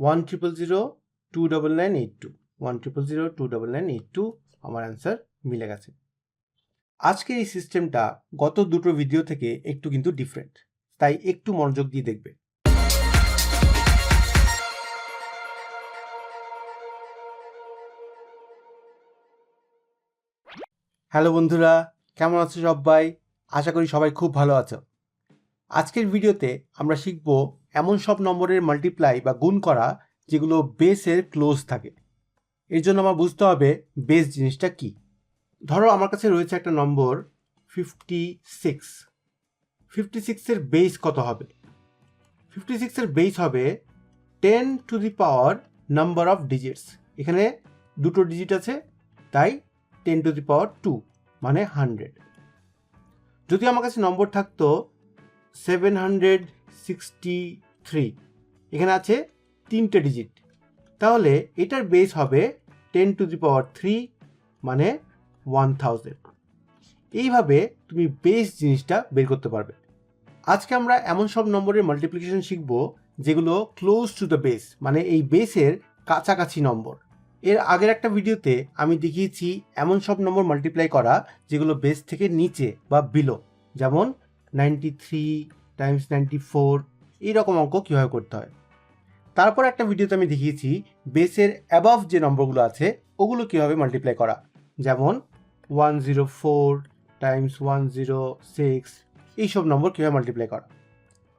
One triple zero two double nine eight two one triple zero two double nine eight two আমার answer মিলে গেছে। আজকের এই সিস্টেমটা গত দুটো ভিডিও থেকে একটু কিন্তু ডিফারেন্ট তাই একটু মনোযোগ দিয়ে দেখবে। হ্যালো বন্ধুরা, কেমন আছো সবাই? আশা করি সবাই খুব ভালো আছো। আজকের ভিডিওতে আমরা শিখব এমন সব নম্বরের মাল্টিপ্লাই বা গুণ করা যেগুলো বেসের ক্লোজ থাকে। এর জন্য আমার বুঝতে হবে বেস জিনিসটা কি। ধরো আমার কাছে রয়েছে একটা নম্বর ফিফটি সিক্স ফিফটি সিক্সের বেস কত হবে? ফিফটি সিক্সের বেস হবে ten to the power number of digits এখানে দুটো ডিজিট আছে, তাই ten to the power two মানে হান্ড্রেড যদি আমার কাছে নম্বর থাকতো সেভেন হান্ড্রেড সিক্সটি থ্রি এখানে আছে তিনটে ডিজিট তাহলে এটার বেস হবে ten to the power three মানে ওয়ান থাউজেন্ড এইভাবে তুমি বেস জিনিসটা বের করতে পারবে। আজকে আমরা এমন সব নম্বরের মাল্টিপ্লিকেশন শিখব যেগুলো ক্লোজ টু দ্য বেস মানে এই বেসের কাছাকাছি নম্বর। এর আগের একটা ভিডিওতে আমি দেখিয়েছি এমন সব নম্বর মাল্টিপ্লাই করা যেগুলো বেস থেকে নিচে বা বিলো যেমন ninety three times ninety four এইরকম অঙ্ক কীভাবে করতে হয়? তারপর একটা ভিডিওতে আমি দেখিয়েছি বেসের অ্যাবাভ যে নম্বরগুলো আছে, ওগুলো কীভাবে মাল্টিপ্লাই করা। যেমন one zero four times one zero six এইসব নম্বর কীভাবে মাল্টিপ্লাই করা।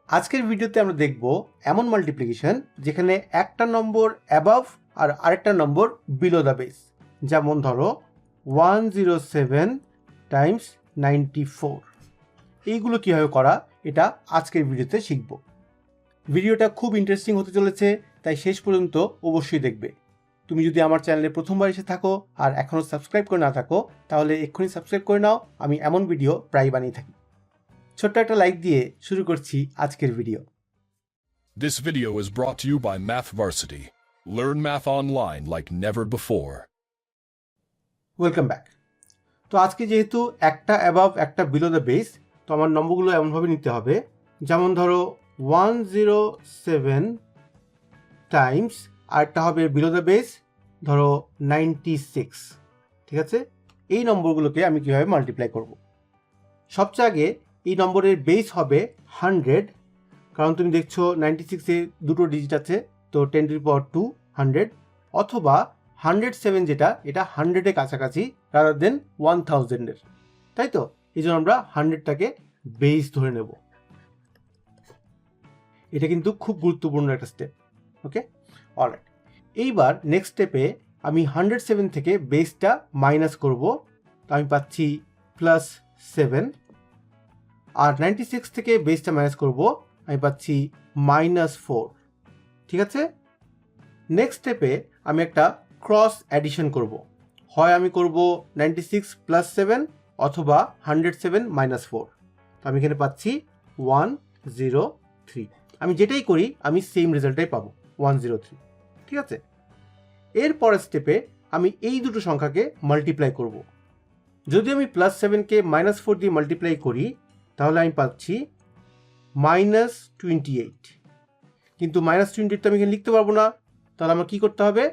আজকের ভিডিওতে আমরা দেখব এমন মাল্টিপ্লিকেশন যেখানে একটা নম্বর অ্যাবাভ আর আরেকটা নম্বর বিলো দ্য বেস যেমন ধরো one zero seven times ninety four এইগুলো কীভাবে করা, এটা আজকের ভিডিওতে শিখব। ভিডিওটা খুব ইন্টারেস্টিং হতে চলেছে তাই শেষ পর্যন্ত অবশ্যই দেখবে। তুমি যদি আমার চ্যানেলে প্রথমবার এসে থাকো আর এখনও সাবস্ক্রাইব করে না থাকো তাহলে এক্ষুনি সাবস্ক্রাইব করে নাও আমি এমন ভিডিও প্রায় বানিয়ে থাকি। ছোট্ট একটা লাইক দিয়ে শুরু করছি আজকের video This video is brought to you by Math Varsity. Learn math online like never before. Welcome back তো আজকে যেহেতু একটা অ্যাবাভ একটা বিলো দ্য বেস তো আমার নম্বরগুলো এমনভাবে নিতে হবে। যেমন ধরো ওয়ান জিরো সেভেন টাইমস আরেকটা হবে বিলো দ্য বেস ধরো নাইনটি সিক্স ঠিক আছে? এই নম্বরগুলোকে আমি কীভাবে মাল্টিপ্লাই করব? সবচেয়ে আগে এই নম্বরের বেস হবে হান্ড্রেড কারণ তুমি দেখছ নাইনটি সিক্সে দুটো ডিজিট আছে, তো ten to power two hundred অথবা হান্ড্রেড সেভেন যেটা, এটা হান্ড্রেডের কাছাকাছি রাদার দেন ওয়ান থাউজেন্ডের তাই তো? এই জন্য আমরা হান্ড্রেডটাকে বেস ধরে নেব। এটা কিন্তু খুব গুরুত্বপূর্ণ একটা স্টেপ ওকে অলরাইট এইবার নেক্সট স্টেপে আমি হান্ড্রেড সেভেন থেকে বেসটা মাইনাস করব। তো আমি পাচ্ছি প্লাস সেভেন আর নাইনটি সিক্স থেকে বেসটা মাইনাস করব, আমি পাচ্ছি মাইনাস ফোর ঠিক আছে? নেক্সট স্টেপে আমি একটা ক্রস অ্যাডিশন করব। হয় আমি করব নাইনটি সিক্স প্লাস সেভেন অথবা হান্ড্রেড সেভেন মাইনাস ফোর তো আমি এখানে পাচ্ছি ওয়ান জিরো থ্রি আমি যেটাই করি, আমি সেম রেজাল্টটাই পাবো ওয়ান জিরো থ্রি ঠিক আছে? এর পরের স্টেপে আমি এই দুটো সংখ্যাকে মাল্টিপ্লাই করব। যদি আমি প্লাস সেভেনকে মাইনাস ফোর দিয়ে মাল্টিপ্লাই করি, তাহলে আমি পাচ্ছি মাইনাস টোয়েন্টি এইট কিন্তু মাইনাস টোয়েন্টি এইট তো আমি এখানে লিখতে পারব না। তাহলে আমার কী করতে হবে?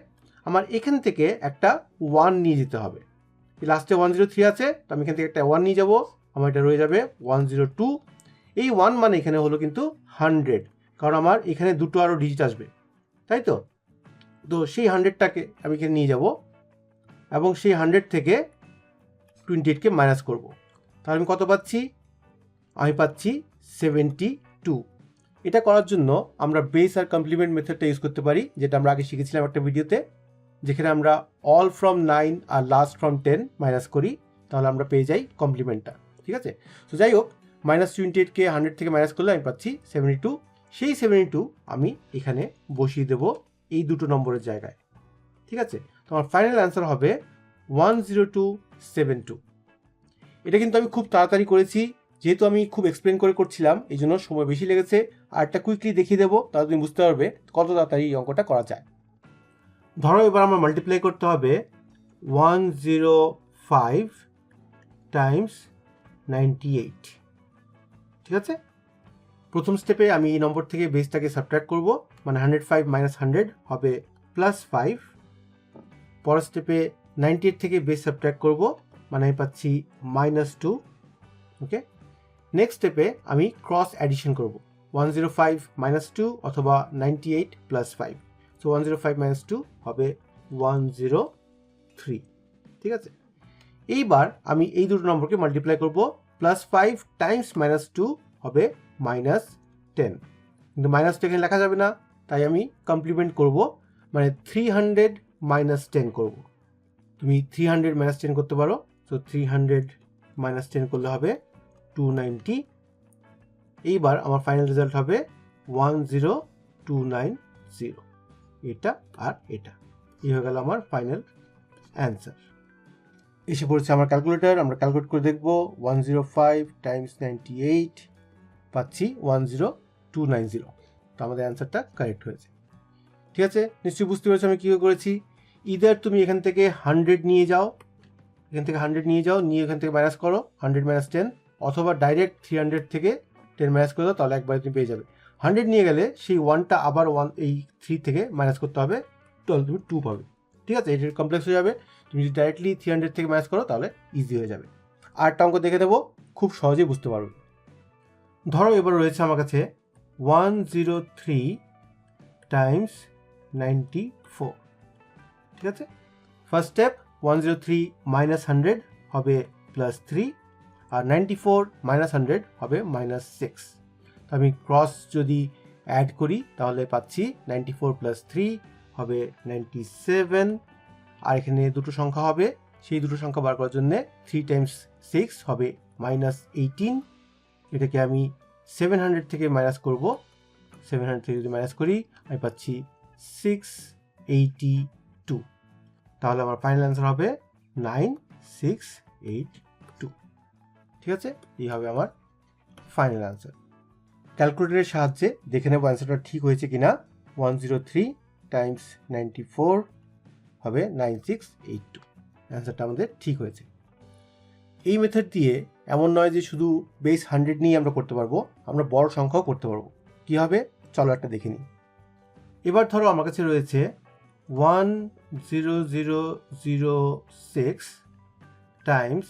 আমার এখান থেকে একটা ওয়ান নিয়ে যেতে হবে। লাস্টে ওয়ান জিরো থ্রি আছে, তো আমি এখান থেকে একটা ওয়ান নিয়ে যাব। আমার এটা রয়ে যাবে ওয়ান জিরো টু এই ওয়ান মানে এখানে হলো কিন্তু হান্ড্রেড কারণ আমার এখানে দুটো আরও ডিজিট আসবে, তাই তো? তো সেই হান্ড্রেডটাকে আমি এখানে নিয়ে যাব এবং সেই হান্ড্রেড থেকে টোয়েন্টি এইটকে মাইনাস করব। তাহলে আমি কত পাচ্ছি? আমি পাচ্ছি সেভেন্টি টু এটা করার জন্য আমরা বেস আর কমপ্লিমেন্ট মেথডটা ইউজ করতে পারি, যেটা আমরা আগে শিখেছিলাম একটা ভিডিওতে, যেখানে আমরা অল ফ্রম নাইন আর লাস্ট ফ্রম টেন মাইনাস করি, তাহলে আমরা পেয়ে যাই কমপ্লিমেন্টটা ঠিক আছে? তো যাই হোক মাইনাস টোয়েন্টি এইটকে হান্ড্রেড থেকে মাইনাস করলে আমি পাচ্ছি সেভেন্টি টু সেই সেভেন্টি টু আমি এখানে বসিয়ে দেবো এই দুটো নম্বরের জায়গায়। ঠিক আছে? তোমার ফাইনাল অ্যান্সার হবে one zero two seven two এটা কিন্তু আমি খুব তাড়াতাড়ি করেছি, যেহেতু আমি খুব এক্সপ্লেন করে করছিলাম, এই জন্য সময় বেশি লেগেছে। আর একটা কুইকলি দেখিয়ে দেবো, তাহলে তুমি বুঝতে পারবে কত তাড়াতাড়ি এই অঙ্কটা করা যায়। ধরো এবার আমার মাল্টিপ্লাই করতে হবে one zero five times ninety eight ঠিক আছে? প্রথম স্টেপে আমি এই নম্বর থেকে বেসটাকে সাবট্র্যাক্ট করব মানে হান্ড্রেড ফাইভ মাইনাস হান্ড্রেড হবে প্লাস ফাইভ পরের স্টেপে নাইনটি এইট থেকে বেস সাবট্র্যাক্ট করব মানে আমি পাচ্ছি মাইনাস টু ওকে নেক্সট স্টেপে আমি ক্রস অ্যাডিশন করব one zero five minus two অথবা ninety eight plus five so one zero five minus two হবে ওয়ান জিরো থ্রি ঠিক আছে? এইবার আমি এই দুটো নম্বরকে মাল্টিপ্লাই করব plus five times minus two হবে মাইনাস টেন কিন্তু মাইনাস টু এখানে লেখা যাবে না, তাই আমি কমপ্লিমেন্ট করব মানে থ্রি হান্ড্রেড মাইনাস টেন করব। তুমি থ্রি হান্ড্রেড মাইনাস টেন করতে পারো তো থ্রি হান্ড্রেড মাইনাস টেন করলে হবে টু নাইনটি এইবার আমার ফাইনাল রেজাল্ট হবে one zero two nine zero এটা আর এটা। এই হয়ে গেল আমার ফাইনাল অ্যান্সার এসে পড়েছে আমার ক্যালকুলেটর আমরা ক্যালকুলেট করে দেখব one zero five times ninety eight পাচ্ছি one zero two nine zero তো আমাদের অ্যান্সারটা কারেক্ট হয়েছে। ঠিক আছে? নিশ্চয়ই বুঝতে পেরেছ আমি কীভাবে করেছি? ইদার তুমি এখান থেকে হান্ড্রেড নিয়ে যাও, এখান থেকে হান্ড্রেড নিয়ে যাও, নিয়ে এখান থেকে মাইনাস করো হান্ড্রেড মাইনাস টেন অথবা ডাইরেক্ট থ্রি হান্ড্রেড থেকে টেন মাইনাস করে দাও, তাহলে একবারে তুমি পেয়ে যাবে। হান্ড্রেড নিয়ে গেলে সেই ওয়ানটা আবার ওয়ান এই থ্রি থেকে মাইনাস করতে হবে, তাহলে তুমি টু পাবে। ঠিক আছে? এটা কমপ্লেক্স হয়ে যাবে। তুমি যদি ডাইরেক্টলি থ্রি হান্ড্রেড থেকে মাইনাস করো, তাহলে ইজি হয়ে যাবে। আরটা অঙ্ক দেখে দেবো খুব সহজেই বুঝতে পারবে। ধরো এবার রয়েছে আমার কাছে one zero three times ninety four. ঠিক আছে? First step, one zero three minus hundred হবে প্লাস থ্রি আর নাইনটি ফোর মাইনাস হান্ড্রেড হবে মাইনাস সিক্স। তো আমি ক্রস যদি অ্যাড করি, তাহলে পাচ্ছি নাইনটি ফোর প্লাস থ্রি হবে নাইনটি সেভেন। আর এখানে দুটো সংখ্যা হবে, সেই দুটো সংখ্যা বার করার জন্যে থ্রি টাইমস সিক্স হবে মাইনাস এইটিন। এটাকে আমি সেভেন হান্ড্রেড থেকে মাইনাস করব। সেভেন হান্ড্রেড থেকে যদি মাইনাস করি, আমি পাচ্ছি সিক্স এইটি টু তাহলে আমার ফাইনাল অ্যান্সার হবে নাইন সিক্স এইট টু ঠিক আছে? এই হবে আমার ফাইনাল অ্যান্সার ক্যালকুলেটরের সাহায্যে দেখে নেব অ্যান্সারটা ঠিক হয়েছে কিনা। One zero three times ninety four হবে নাইন সিক্স এইট টু অ্যান্সারটা আমাদের ঠিক হয়েছে। এই মেথড দিয়ে এমন নয় যে শুধু বেস হান্ড্রেড নিয়ে আমরা করতে পারব, আমরা বড় সংখ্যাও করতে পারব। কী হবে? চলো একটা দেখে নিই। এবার ধরো আমার কাছে রয়েছে one zero zero zero six times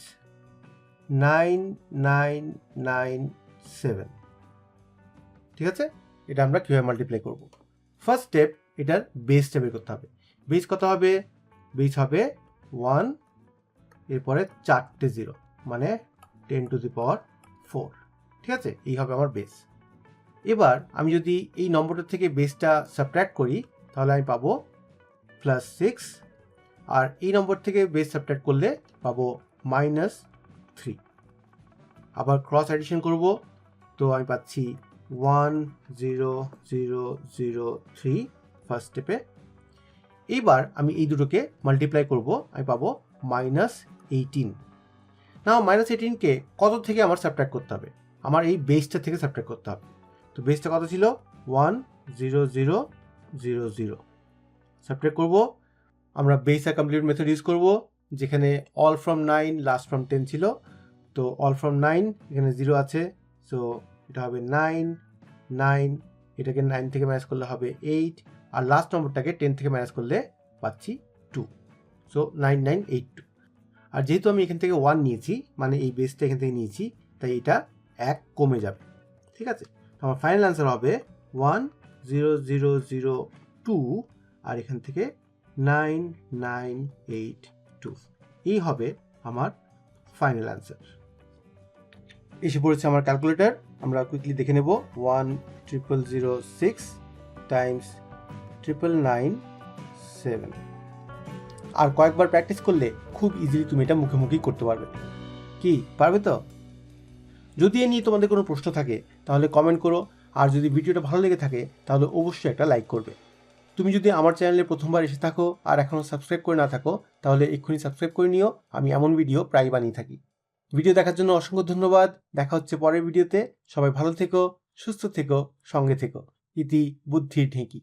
nine nine nine seven ঠিক আছে? এটা আমরা কীভাবে মাল্টিপ্লাই করব? ফার্স্ট স্টেপ এটার বেসটা বের করতে হবে। বেস কত হবে? বেস হবে ওয়ান এরপরে চারটে জিরো মানে ten to the power four. ঠিক আছে? এই হবে আমার বেস এবার আমি যদি এই নম্বরটা থেকে বেসটা সাবট্র্যাক্ট করি, তাহলে আমি পাবো প্লাস সিক্স আর এই নম্বর থেকে বেস সাবট্র্যাক্ট করলে পাবো মাইনাস থ্রি আবার ক্রস অ্যাডিশন করব, তো আমি পাচ্ছি one zero zero zero three first স্টেপে এইবার আমি এই দুটোকে মাল্টিপ্লাই করব, আমি পাবো মাইনাস এইটিন না মাইনাস এইটিনকে কত থেকে আমার সাবট্র্যাক্ট করতে হবে? আমার এই বেসটা থেকে সাবট্র্যাক্ট করতে হবে। তো বেসটা কত ছিল? One zero zero zero zero subtract করব। আমরা বেস আর কমপ্লিট মেথড ইউজ করব। যেখানে all from nine last from ten ছিল। তো অল ফ্রম নাইন এখানে জিরো আছে। সো এটা হবে নাইন নাইন এটাকে নাইন থেকে ম্যানেজ করলে হবে এইট আর লাস্ট নম্বরটাকে টেন থেকে ম্যানেজ করলে পাচ্ছি two so nine nine eight two আর যেহেতু আমি এখান থেকে ওয়ান নিয়েছি মানে এই বেসটা এখান থেকে নিয়েছি, তাই এটা এক কমে যাবে। ঠিক আছে? আমার ফাইনাল অ্যান্সার হবে one zero zero zero two আর এখান থেকে নাইন নাইন এইট টু এই হবে আমার ফাইনাল অ্যান্সার এসে পড়েছে আমার ক্যালকুলেটর আমরা কুইকলি দেখে নেব। One triple zero six times triple nine seven আর কয়েকবার প্র্যাকটিস করলে খুব ইজিলি তুমি এটা মুখে মুখেই করতে পারবে। কি, পারবে তো? যদি এ নিয়ে তোমাদের কোনো প্রশ্ন থাকে, তাহলে কমেন্ট করো। আর যদি ভিডিওটা ভালো লেগে থাকে, তাহলে অবশ্যই একটা লাইক করবে। তুমি যদি আমার চ্যানেলে প্রথমবার এসে থাকো আর এখনও সাবস্ক্রাইব করে না থাকো, তাহলে এক্ষুনি সাবস্ক্রাইব করে নিও। আমি এমন ভিডিও প্রায় বানিয়ে থাকি। ভিডিও দেখার জন্য অসংখ্য ধন্যবাদ। দেখা হচ্ছে পরের ভিডিওতে সবাই ভালো থেকো, সুস্থ থেকো, সঙ্গে থেকো। ইতি বুদ্ধির ঢেঁকি।